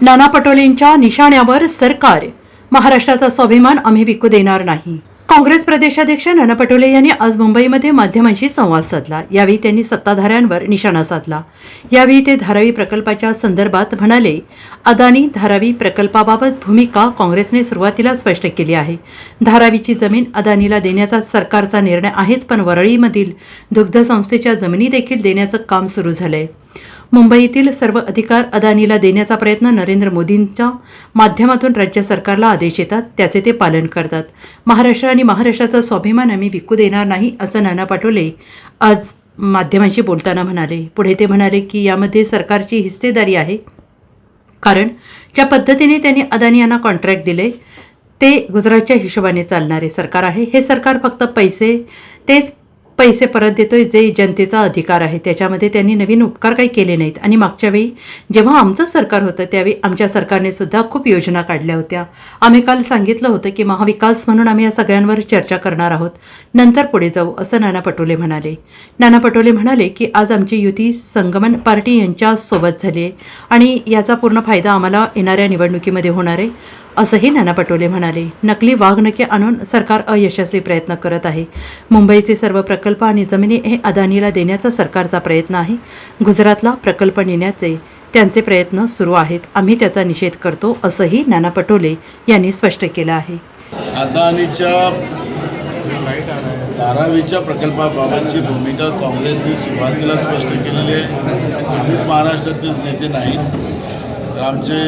नाना पटोलेंच्या निशाण्यावर सरकार. महाराष्ट्राचा स्वाभिमान आम्ही विकू देणार नाही. काँग्रेस प्रदेशाध्यक्ष नाना पटोले यांनी आज मुंबईमध्ये माध्यमांशी संवाद साधला. यावेळी त्यांनी सत्ताधाऱ्यांवर निशाणा साधला. यावेळी ते धारावी प्रकल्पाच्या संदर्भात म्हणाले अदानी धारावी प्रकल्पाबाबत भूमिका काँग्रेसने सुरुवातीला स्पष्ट केली आहे. धारावीची जमीन अदानीला देण्याचा सरकारचा निर्णय आहेच पण वरळीमधील दुग्ध संस्थेच्या जमिनी देखील देण्याचं काम सुरू झालंय. मुंबईतील सर्व अधिकार अदानीला देण्याचा प्रयत्न नरेंद्र मोदींच्या माध्यमातून राज्य सरकारला आदेश येतात त्याचे ते पालन करतात. महाराष्ट्र आणि महाराष्ट्राचा स्वाभिमान आम्ही विकू देणार नाही असं नाना पाटोले आज माध्यमांशी बोलताना म्हणाले. पुढे ते म्हणाले की यामध्ये सरकारची हिस्सेदारी आहे. कारण ज्या पद्धतीने त्यांनी अदानी यांना कॉन्ट्रॅक्ट दिले ते गुजरातच्या हिशोबाने चालणारे सरकार आहे. हे सरकार फक्त पैसे तेच पैसे परत देतोय जे जनतेचा अधिकार आहे. त्याच्यामध्ये त्यांनी नवीन उपकार काही केले नाहीत. आणि मागच्या वेळी जेव्हा आमचं सरकार होतं त्यावेळी आमच्या सरकारने सुद्धा खूप योजना काढल्या होत्या. आम्ही काल सांगितलं होतं की महाविकास म्हणून आम्ही या सगळ्यांवर चर्चा करणार आहोत. नंतर पुढे जाऊ असं नाना पटोले म्हणाले. नाना पटोले म्हणाले की आज आमची युती संगमन पार्टी यांच्या सोबत झाली आहे आणि याचा पूर्ण फायदा आम्हाला येणाऱ्या निवडणुकीमध्ये होणार आहे. असंही नाना पटोले म्हणाले नकली वाघनके आणून सरकार अयशस्वी प्रयत्न करत आहे. मुंबईचे सर्व प्रकल्प आणि जमिनी हे अदानीला देण्याचा सरकारचा प्रयत्न आहे. गुजरातला प्रकल्प नेण्याचे त्यांचे प्रयत्न सुरू आहेत. आम्ही त्याचा निषेध करतो असंही नाना पटोले यांनी स्पष्ट केलं आहे. अदानीच्या धारावीच्या प्रकल्पाबाबतची भूमिका काँग्रेसने सुरुवातीला स्पष्ट केलेली आहे. आम्हीच महाराष्ट्राचेच नेते नाहीत. तर आमचे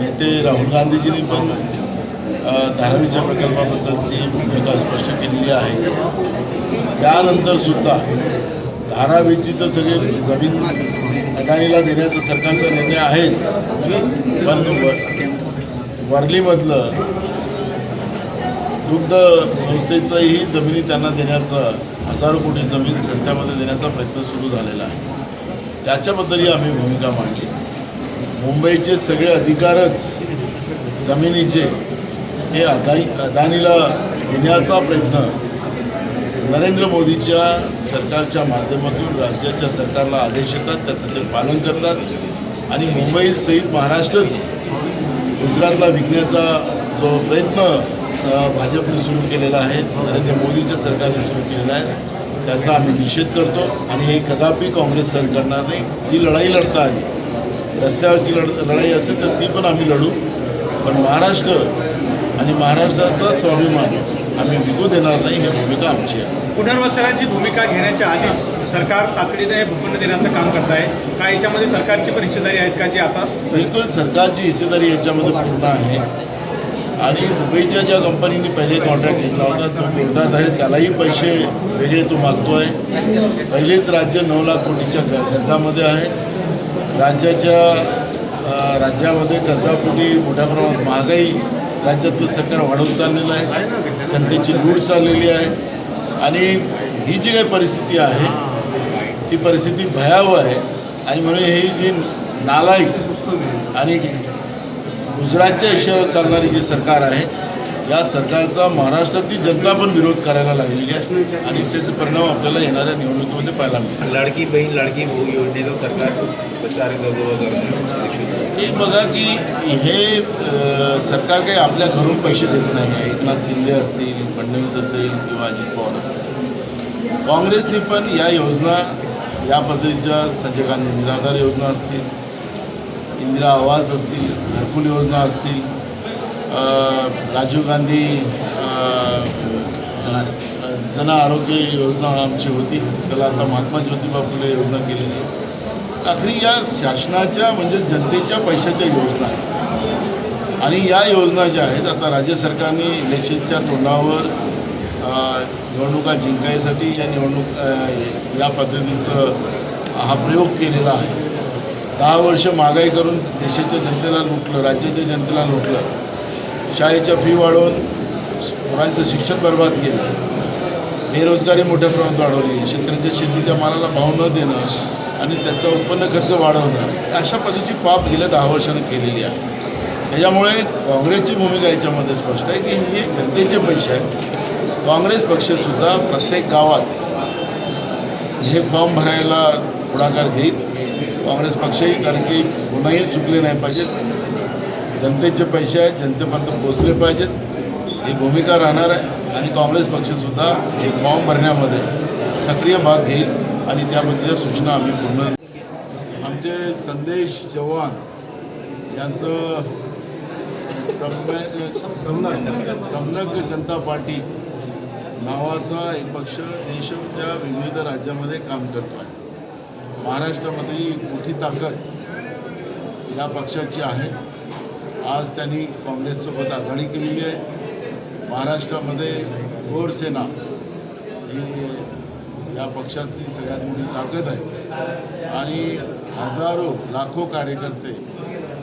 नेते राहुल गांधीजींनी पण धारावीच्या प्रकल्पाबद्दलची भूमिका स्पष्ट केलेली आहे. त्यानंतर सुद्धा धारावीची तर सगळे जमीन अदानीला देण्याचा सरकारचा निर्णय आहेच. पण वर्लीमधलं दुग्ध संस्थेचंही जमिनी त्यांना देण्याचा हजारो कोटी जमीन सस्त्यामध्ये देण्याचा प्रयत्न सुरू झालेला आहे. त्याच्याबद्दलही आम्ही भूमिका मांडली. मुंबईचे सगळे अधिकारच जमिनीचे हे अदानी अदानीला घेण्याचा प्रयत्न नरेंद्र मोदीच्या सरकारच्या माध्यमातून राज्याच्या सरकारला आदेश येतात त्याचं ते पालन करतात आणि मुंबईसहित महाराष्ट्रच गुजरातला विकण्याचा जो प्रयत्न भाजपने सुरू केलेला आहे नरेंद्र मोदीच्या सरकारने सुरू केलेला आहे त्याचा आम्ही निषेध करतो. आणि हे कदापि काँग्रेस सहन करणार नाही. ती लढाई लढता आली. रस्त्यावरची लढ लढाई असेल तर ती पण आम्ही लढू. पण महाराष्ट्र आणि महाराष्ट्राचा स्वाभिमान आम्ही विकू देणार नाही ही भूमिका आमची आहे. पुनर्वसनाची भूमिका घेण्याच्या आधीच सरकार तातडीने हे भूखंड देण्याचं काम करत आहे का याच्यामध्ये सरकारची पण हिस्सेदारी आहेत का जी आता? बिलकुल सरकारची हिस्सेदारी याच्यामध्ये पूर्ण आहे. आणि दुबईच्या ज्या कंपनीने पहिले कॉन्ट्रॅक्ट घेतला होता तो कोर्टात आहे. त्यालाही पैसे वेगळे तो मागतो आहे पहिलेच राज्य नऊ लाख कोटीच्या कर्जामध्ये आहे. राज्याच्या राज्यामध्ये कर्जापोटी मोठ्या प्रमाणात महागाई राज्यातलं सरकार वाढवत चाललेलं आहे. जनतेची लूट चाललेली आहे. आणि ही जी काही परिस्थिती आहे ती परिस्थिती भयावह आहे. आणि म्हणून ही जी नालायक आणि गुजरातच्या इशाऱ्यावर चालणारी जी सरकार आहे या सरकारचा महाराष्ट्रातली जनता पण विरोध करायला लागलेली आहे आणि त्याचे परिणाम आपल्याला येणाऱ्या निवडणुकीमध्ये पाहायला मिळतील. लाडकी बहीण लाडकी भाऊ योजनेचा सरकार हे बघा की हे सरकार काही आपल्या घरून पैसे देत नाही. आहे एकनाथ शिंदे असतील फडणवीस असेल किंवा अजित पवार असेल. काँग्रेसने पण या योजना या पद्धतीच्या संजय गांधी निराधार योजना असतील इंदिरा आवास असतील घरकुल योजना असतील राजीव गांधी जन आरोग्य योजना आमची होती. त्याला आता महात्मा ज्योतिबा फुले योजना केलेली आहे. आखरी या शासनाच्या म्हणजे जनतेच्या पैशाच्या योजना आहेत. आणि या योजना ज्या आहेत आता राज्य सरकारने इलेक्शनच्या तोंडावर निवडणुका जिंकायसाठी या निवडणूक या पद्धतीचं हा प्रयोग केलेला आहे. दहा वर्ष महागाई करून देशाच्या जनतेला लुटलं राज्याच्या जनतेला लुटलं. शाळेच्या फी वाढवून मुलांचं शिक्षण बर्बाद केलं. बेरोजगारी मोठ्या प्रमाणात वाढवली. शेतकऱ्यांच्या शेतीच्या मालाला भाव न देणं आणि त्यांचा उत्पन्न खर्च वाढवणं अशा पद्धतीची पाप गेल्या दहा वर्षानं केलेली आहे. त्याच्यामुळे काँग्रेसची भूमिका याच्यामध्ये स्पष्ट आहे की हे जनतेचे पैसे आहेत. काँग्रेस पक्षसुद्धा प्रत्येक गावात हे फॉर्म भरायला पुढाकार घेईल. काँग्रेस पक्षही कारण की कोणाही चुकले नाही पाहिजेत. जनतेचे पैसे आहेत जनतेपर्यंत पोचले पाहिजेत. ही भूमिका राहणार आहे आणि काँग्रेस पक्षसुद्धा हे फॉर्म भरण्यामध्ये सक्रिय भाग घेईल आणि त्याबद्दलच्या सूचना आम्ही पूर्ण आमचे संदेश चव्हाण यांचं समन समनक जनता पार्टी नावाचा एक पक्ष देशाच्या विविध राज्यामध्ये काम करतो आहे. महाराष्ट्रामध्ये मोठी ताकद या पक्षाची आहे. आज त्यांनी काँग्रेससोबत आघाडी केलेली आहे. महाराष्ट्रामध्ये गोरसेना ही या पक्षाची सगळ्यात मोठी ताकद आहे. आणि हजारो लाखो कार्यकर्ते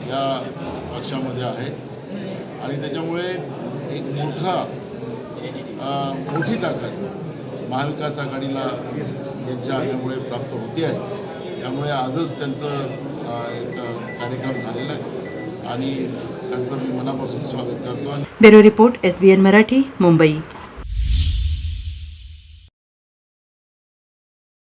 या पक्षामध्ये आहेत. आणि त्याच्यामुळे एक मोठा मोठी ताकद महाविकास आघाडीला यांच्या आल्यामुळे प्राप्त होते आहे. त्यामुळे आजच त्यांचं एक कार्यक्रम झालेला आहे. आणि त्यांचं मी मनापासून स्वागत करतो. Bureau report SBN Marathi Mumbai.